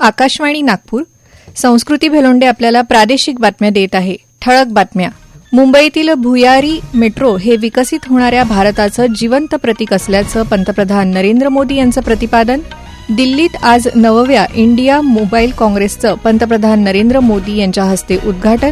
आकाशवाणी नागपूर. संस्कृती भेलोंडे आपल्याला प्रादेशिक बातम्या देत आहे. ठळक बातम्या. मुंबईतील भुयारी मेट्रो हे विकसित होणाऱ्या भारताचं जिवंत प्रतीक असल्याचं पंतप्रधान नरेंद्र मोदी यांचं प्रतिपादन. दिल्लीत आज नवव्या इंडिया मोबाईल काँग्रेसचं पंतप्रधान नरेंद्र मोदी यांच्या हस्ते उद्घाटन.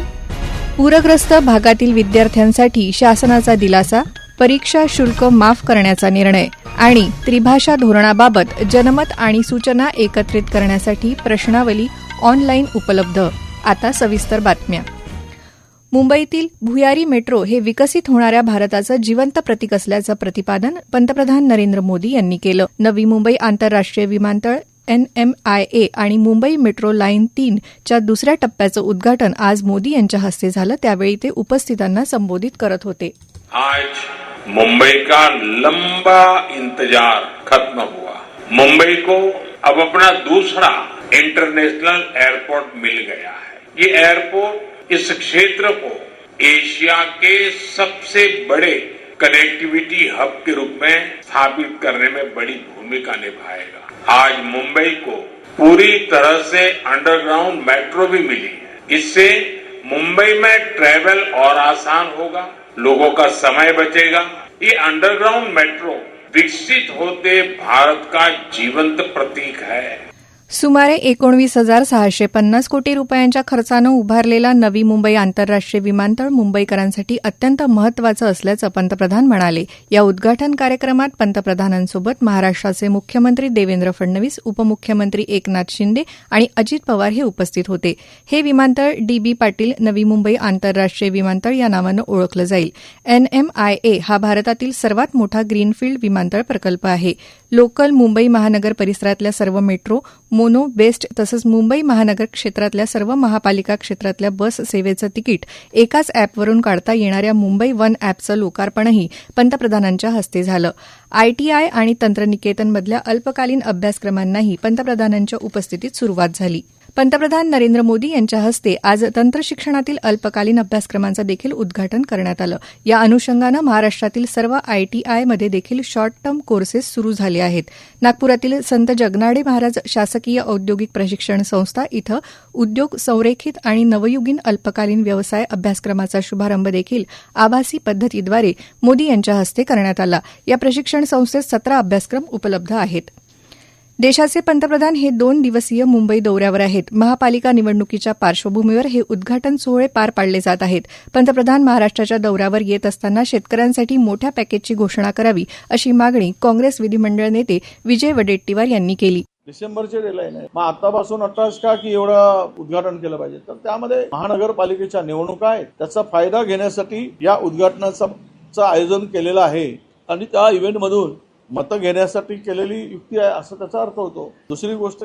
पूरग्रस्त भागातील विद्यार्थ्यांसाठी शासनाचा दिलासा. परीक्षा शुल्क माफ करण्याचा निर्णय आणि त्रिभाषा धोरणाबाबत जनमत आणि सूचना एकत्रित करण्यासाठी प्रश्नावली ऑनलाईन उपलब्ध. आता सविस्तर बातम्या. मुंबईतील भुयारी मेट्रो हे विकसित होणाऱ्या भारताचं जिवंत प्रतीक असल्याचं प्रतिपादन पंतप्रधान नरेंद्र मोदी यांनी केलं. नवी मुंबई आंतरराष्ट्रीय विमानतळ एनएमआयए आणि मुंबई मेट्रो लाईन तीन च्या दुसऱ्या टप्प्याचं उद्घाटन आज मोदी यांच्या हस्ते झालं. त्यावेळी ते उपस्थितांना संबोधित करत होते. आज मुंबई का लंबा इंतज़ार खत्म हुआ। मुंबई को अब अपना दूसरा इंटरनेशनल एयरपोर्ट मिल गया है। ये एयरपोर्ट इस क्षेत्र को एशिया के सबसे बड़े कनेक्टिविटी हब के रूप में स्थापित करने में बड़ी भूमिका निभाएगा। आज मुंबई को पूरी तरह से अंडरग्राउंड मेट्रो भी मिली है। इससे मुंबई में ट्रेवल और आसान होगा, लोगों का समय बचेगा। ये अंडरग्राउंड मेट्रो विकसित होते भारत का जीवंत प्रतीक है। सुमारे एकोणवीस हजार सहाशे पन्नास कोटी रुपयांच्या खर्चानं उभारलेला नवी मुंबई आंतरराष्ट्रीय विमानतळ मुंबईकरांसाठी अत्यंत महत्वाचं असल्याचं पंतप्रधान म्हणाले. या उद्घाटन कार्यक्रमात पंतप्रधानांसोबत महाराष्ट्राचे मुख्यमंत्री देवेंद्र फडणवीस उपमुख्यमंत्री एकनाथ शिंदे आणि अजित पवार हे उपस्थित होते. हे विमानतळ डीबी पाटील नवी मुंबई आंतरराष्ट्रीय विमानतळ या नावानं ओळखलं जाईल. एनएमआयए हा भारतातील सर्वात मोठा ग्रीनफील्ड विमानतळ प्रकल्प आहे. लोकल मुंबई महानगर परिसरातल्या सर्व मेट्रो मोनो बेस्ट तसंच मुंबई महानगर क्षेत्रातल्या सर्व महापालिका क्षेत्रातल्या बस सेवेचं तिकीट एकाच अॅपवरून काढता येणाऱ्या मुंबई वन अॅपचं लोकार्पणही पंतप्रधानांच्या हस्ते झालं. आयटीआय आणि तंत्रनिकेतनमधल्या अल्पकालीन अभ्यासक्रमांनाही पंतप्रधानांच्या उपस्थितीत सुरुवात झाली. पंतप्रधान नरेंद्र मोदी यांच्या हस्ते आज तंत्रशिक्षणातील अल्पकालीन अभ्यासक्रमांचं देखील उद्घाटन करण्यात आलं. या अनुषंगानं महाराष्ट्रातील सर्व आयटीआयमध्ये देखील शॉर्ट टर्म कोर्सेस सुरू झाले आहेत. नागपुरातील संत जगनाडे महाराज शासकीय औद्योगिक प्रशिक्षण संस्था इथं उद्योग संरेखित आणि नवयुगीन अल्पकालीन व्यवसाय अभ्यासक्रमाचा शुभारंभ देखील आभासी पद्धतीद्वारे मोदी यांच्या हस्ते करण्यात आला. या प्रशिक्षण संस्थेत सतरा अभ्यासक्रम उपलब्ध आहेत. देशाचे पंतप्रधान हे दोन दिवसीय मुंबई दौऱ्यावर आहेत. महापालिका निवडणुकीच्या पार्श्वभूमीवर हे उद्घाटन सोहळे पार पाडले जात आहेत. पंतप्रधान महाराष्ट्राच्या दौऱ्यावर येत असताना शेतकऱ्यांसाठी मोठ्या पॅकेजची घोषणा करावी अशी मागणी काँग्रेस विधिमंडळ नेते विजय वडेट्टीवार यांनी केली. डिसेंबरचे डेलाईन आहे. मग आतापासून अठराच का की एवढं उद्घाटन केलं पाहिजे? तर त्यामध्ये महानगरपालिकेच्या निवडणुका आहेत. त्याचा फायदा घेण्यासाठी या उद्घाटनाचं आयोजन केलेलं आहे. आणि त्या इव्हेंटमधून मतं घेण्यासाठी केलेली युक्ती आहे असं त्याचा अर्थ होतो. दुसरी गोष्ट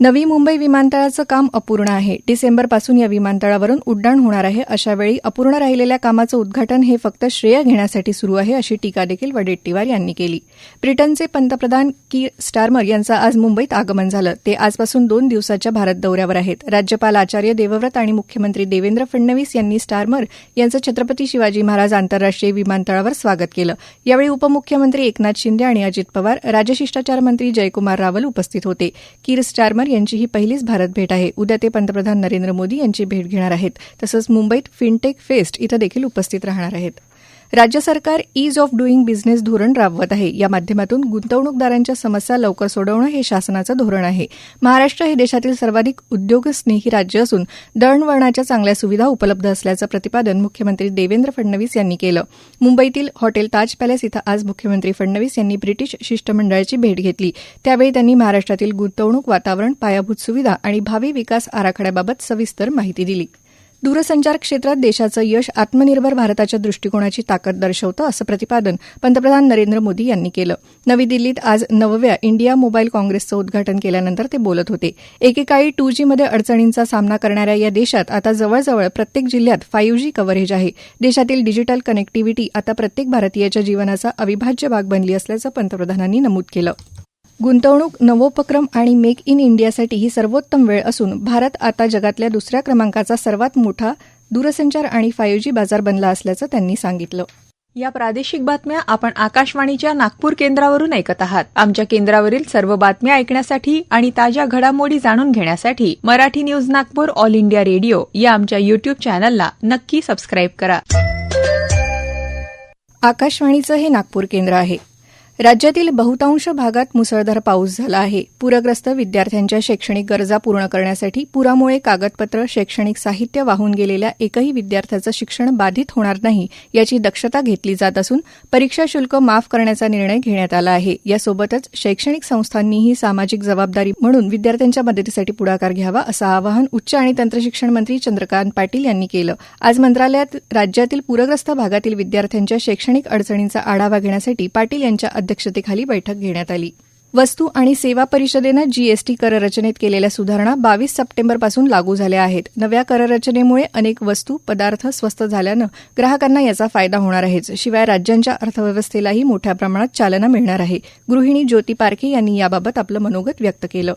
नवी मुंबई विमानतळाचं काम अपूर्ण आहे. डिसेंबरपासून या विमानतळावरून उड्डाण होणार आहे. अशावेळी अपूर्ण राहिलेल्या कामाचं उद्घाटन हे फक्त श्रेय घेण्यासाठी सुरू आहे अशी टीका देखील वडेट्टीवार यांनी केली. ब्रिटनचे पंतप्रधान कीर स्टारमर यांचं आज मुंबईत आगमन झालं. ते आजपासून दोन दिवसाच्या भारत दौऱ्यावर आहेत. राज्यपाल आचार्य देवव्रत आणि मुख्यमंत्री देवेंद्र फडणवीस यांनी स्टार्मर यांचं छत्रपती शिवाजी महाराज आंतरराष्ट्रीय विमानतळावर स्वागत केलं. यावेळी उपमुख्यमंत्री एकनाथ शिंदे आणि अजित पवार राजशिष्टाचार मंत्री जयकुमार रावल उपस्थित होते. कीर स्टारमर यांची ही पहिलीच भारत भेट आहे. उद्या ते पंतप्रधान नरेंद्र मोदी यांची भेट घेणार आहेत. तसंच मुंबईत फिनटेक फेस्ट इथं देखील उपस्थित राहणार आहेत. राज्य सरकार ईज ऑफ डुईंग बिझनेस धोरण राबवत आहे. या माध्यमातून गुंतवणूकदारांच्या समस्या लवकर सोडवणं हे शासनाचं धोरण आहे. महाराष्ट्र हे देशातील सर्वाधिक उद्योगस्नेही राज्य असून दळणवळणाच्या चांगल्या सुविधा उपलब्ध असल्याचं प्रतिपादन मुख्यमंत्री देवेंद्र फडणवीस यांनी केलं. मुंबईतील हॉटेल ताज पॅलेस इथं आज मुख्यमंत्री फडणवीस यांनी ब्रिटिश शिष्टमंडळाची भेट घेतली. त्यावेळी त्यांनी महाराष्ट्रातील गुंतवणूक वातावरण पायाभूत सुविधा आणि भावी विकास आराखड्याबाबत सविस्तर माहिती दिली. दूरसंचार क्षेत्रात देशाचं यश आत्मनिर्भर भारताच्या दृष्टिकोनाची ताकद दर्शवतं असं प्रतिपादन पंतप्रधान नरेंद्र मोदी यांनी केलं. नवी दिल्लीत आज नवव्या इंडिया मोबाईल काँग्रेसचं उद्घाटन केल्यानंतर ते बोलत होते. एकेकाळी टू जीमध्ये अडचणींचा सामना करणाऱ्या या देशात आता जवळजवळ प्रत्येक जिल्ह्यात फाईव्ह जी कव्हरेज आहे. देशातील डिजिटल कनेक्टिव्हिटी आता प्रत्येक भारतीयाच्या जीवनाचा अविभाज्य भाग बनली असल्याचं पंतप्रधानांनी नमूद केलं. गुंतवणूक नवोपक्रम आणि मेक इन इंडियासाठी ही सर्वोत्तम वेळ असून भारत आता जगातल्या दुसऱ्या क्रमांकाचा सर्वात मोठा दूरसंचार आणि फाईव्ह जी बाजार बनला असल्याचं त्यांनी सांगितलं. या प्रादेशिक बातम्या आपण आकाशवाणीच्या नागपूर केंद्रावरून ऐकत आहात. आमच्या केंद्रावरील सर्व बातम्या ऐकण्यासाठी आणि ताज्या घडामोडी जाणून घेण्यासाठी Marathi news Nagpur all India radio या आमच्या युट्यूब चॅनलला नक्की सबस्क्राईब करा. आकाशवाणीचं हे नागपूर केंद्र आहे. राज्यातील बहुतांश भागात मुसळधार पाऊस झाला आहे. पूरग्रस्त विद्यार्थ्यांच्या शैक्षणिक गरजा पूर्ण करण्यासाठी पुरामुळे कागदपत्र शैक्षणिक साहित्य वाहून गेलेल्या एकही विद्यार्थ्याचं शिक्षण बाधित होणार नाही याची दक्षता घेतली जात असून परीक्षा शुल्क माफ करण्याचा निर्णय घेण्यात आला आहे. यासोबतच शैक्षणिक संस्थांनीही सामाजिक जबाबदारी म्हणून विद्यार्थ्यांच्या मदतीसाठी पुढाकार घ्यावा असं आवाहन उच्च आणि तंत्रशिक्षण मंत्री चंद्रकांत पाटील यांनी केलं. आज मंत्रालयात राज्यातील पूरग्रस्त भागातील विद्यार्थ्यांच्या शैक्षणिक अडचणींचा आढावा घेण्यासाठी पाटील यांच्या अध्यक्षतेखाली बैठक घेण्यात आली. वस्तू आणि सेवा परिषदेनं जीएसटी कररचनेत केलेल्या सुधारणा बावीस सप्टेंबरपासून लागू झाल्या आहेत. नव्या कररचनेमुळे अनेक वस्तू पदार्थ स्वस्त झाल्यानं ग्राहकांना याचा फायदा होणार आहेच. शिवाय राज्यांच्या अर्थव्यवस्थेलाही मोठ्या प्रमाणात चालना मिळणार आहे. गृहिणी ज्योती पारखे यांनी याबाबत आपलं मनोगत व्यक्त केलं.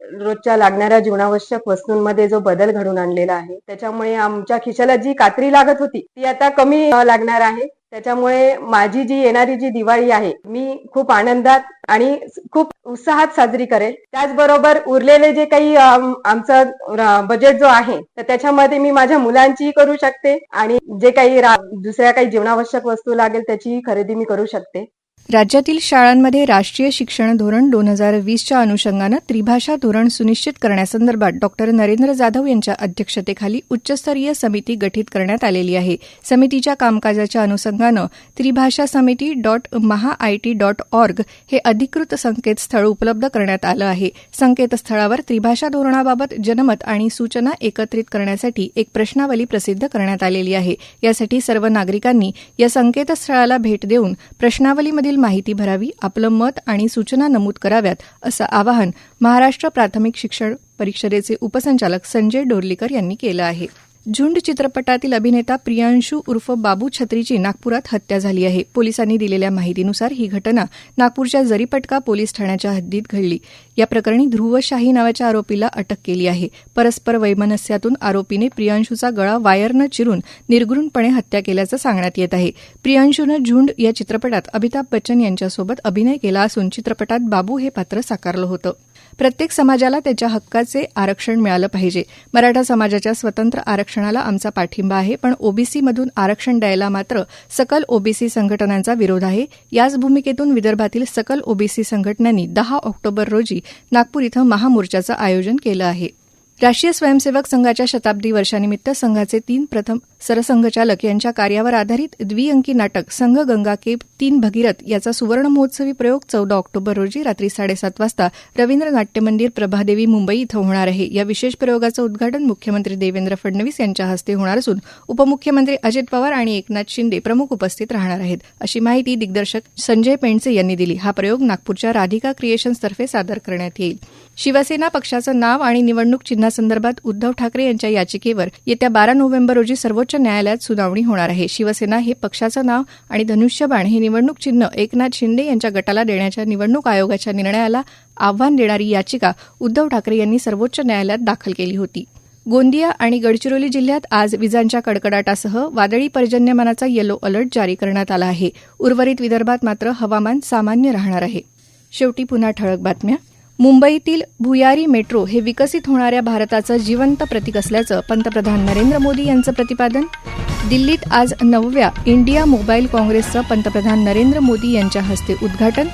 रोजच्या लागणाऱ्या जीवनावश्यक वस्तूंमध्ये जो बदल घडून आणलेला आहे त्याच्यामुळे आमच्या खिशाला जी कात्री लागत होती ती आता कमी लागणार आहे. त्याच्यामुळे माझी जी येणारी जी दिवाळी आहे मी खूप आनंदात आणि खूप उत्साहात साजरी करेल. त्याचबरोबर उरलेले जे काही आमचं बजेट जो आहे तर त्याच्यामध्ये मी माझ्या मुलांचीही करू शकते आणि जे काही दुसऱ्या काही जीवनावश्यक वस्तू लागेल त्याचीही खरेदी मी करू शकते. राज्यातील शाळांमध्ये राष्ट्रीय शिक्षण धोरण दोन हजार वीसच्या अनुषंगानं त्रिभाषा धोरण सुनिश्चित करण्यासंदर्भात डॉक्टर नरेंद्र जाधव यांच्या अध्यक्षतेखाली उच्चस्तरीय समिती गठीत करण्यात आलेली आहे. समितीच्या कामकाजाच्या अनुषंगानं त्रिभाषा समिती डॉट महाआयटी डॉट ऑर्ग हे अधिकृत संकेतस्थळ उपलब्ध करण्यात आलं आहे. संकेतस्थळावर त्रिभाषा धोरणाबाबत जनमत आणि सूचना एकत्रित करण्यासाठी एक प्रश्नावली प्रसिद्ध करण्यात आलेली आहे. यासाठी सर्व नागरिकांनी या संकेतस्थळाला भेट देऊन परीक्षांमधील माहिती भरावी आपलं मत आणि सूचना नमूद कराव्यात असं आवाहन महाराष्ट्र प्राथमिक शिक्षण परिषदेचे उपसंचालक संजय डोरलीकर यांनी केलं आहे. झुंड चित्रपटातील अभिनेता प्रियांशू उर्फ बाबू छत्रीची नागपुरात हत्या झाली आहे. पोलिसांनी दिलेल्या माहितीनुसार ही घटना नागपूरच्या जरीपटका पोलीस ठाण्याच्या हद्दीत घडली. या प्रकरणी ध्रुव शाही नावाच्या आरोपीला अटक केली आहे. परस्पर वैमनस्यातून आरोपीने प्रियांशूचा गळा वायरनं चिरून निर्घृणपणे हत्या केल्याचं सांगण्यात येत आहे. प्रियांशूनं झुंड या चित्रपटात अमिताभ बच्चन यांच्यासोबत अभिनय केला असून चित्रपटात बाबू हे पात्र साकारलं होतं. प्रत्येक समाजाला त्याच्या हक्काचे आरक्षण मिळालं पाहिजे. मराठा समाजाच्या स्वतंत्र आरक्षणाला आमचा पाठिंबा आहे पण ओबीसीमधून आरक्षण द्यायला मात्र सकल ओबीसी संघटनांचा विरोध आहे. याच भूमिकेतून विदर्भातील सकल ओबीसी संघटनांनी दहा ऑक्टोबर रोजी नागपूर इथं महामोर्चाचं आयोजन केलं आहे. राष्ट्रीय स्वयंसेवक संघाच्या शताब्दी वर्षानिमित्त संघाचे तीन प्रथम सरसंघचालक यांच्या कार्यावर आधारित द्विअंकी नाटक संघ गंगा केप तीन भगीरथ याचा सुवर्ण महोत्सवी प्रयोग चौदा ऑक्टोबर रोजी रात्री साडेसात वाजता रवींद्र नाट्यमंदिर प्रभादेवी मुंबई इथं होणार आहे. या विशेष प्रयोगाचं उद्घाटन मुख्यमंत्री देवेंद्र फडणवीस यांच्या हस्ते होणार असून उपमुख्यमंत्री अजित पवार आणि एकनाथ शिंदे प्रमुख उपस्थित राहणार आहेत. अशी माहिती दिग्दर्शक संजय पेंडसे यांनी दिली. हा प्रयोग नागपूरच्या राधिका क्रिएशन्सतर्फे सादर करण्यात येईल. शिवसेना पक्षाचं नाव आणि निवडणूक चिन्हासंदर्भात उद्धव ठाकरे यांच्या याचिकेवर येत्या बारा नोव्हेंबर रोजी सर्वोच्च न्यायालयात सुनावणी होणार आहे. शिवसेना हे पक्षाचं नाव आणि धनुष्यबाण हे निवडणूक चिन्ह एकनाथ शिंदे यांच्या गटाला देण्याच्या निवडणूक आयोगाच्या निर्णयाला आव्हान देणारी याचिका उद्धव ठाकरे यांनी सर्वोच्च न्यायालयात दाखल केली होती. गोंदिया आणि गडचिरोली जिल्ह्यात आज विजांच्या कडकडाटासह वादळी पर्जन्यमानाचा येलो अलर्ट जारी करण्यात आला आहे. उर्वरित विदर्भात मात्र हवामान सामान्य राहणार आहे. शेवटी पुन्हा ठळक बातम्या. मुंबईतील भुयारी मेट्रो हे विकसित होणाऱ्या भारताचं जिवंत प्रतीक असल्याचं पंतप्रधान नरेंद्र मोदी यांचं प्रतिपादन. दिल्लीत आज नवव्या इंडिया मोबाईल काँग्रेसचं पंतप्रधान नरेंद्र मोदी यांच्या हस्ते उद्घाटन.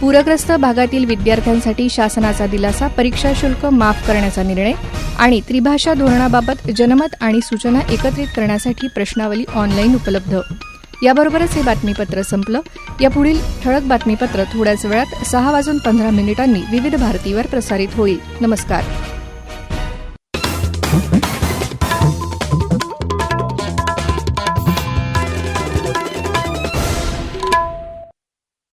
पूरग्रस्त भागातील विद्यार्थ्यांसाठी शासनाचा दिलासा परीक्षा शुल्क माफ करण्याचा निर्णय आणि त्रिभाषा धोरणाबाबत जनमत आणि सूचना एकत्रित करण्यासाठी प्रश्नावली ऑनलाईन उपलब्ध. याबरोबरच हे बातमीपत्र संपलं. यापुढील ठळक बातमीपत्र थोड्याच वेळात सहा वाजून पंधरा मिनिटांनी विविध भारतीवर प्रसारित होईल. नमस्कार.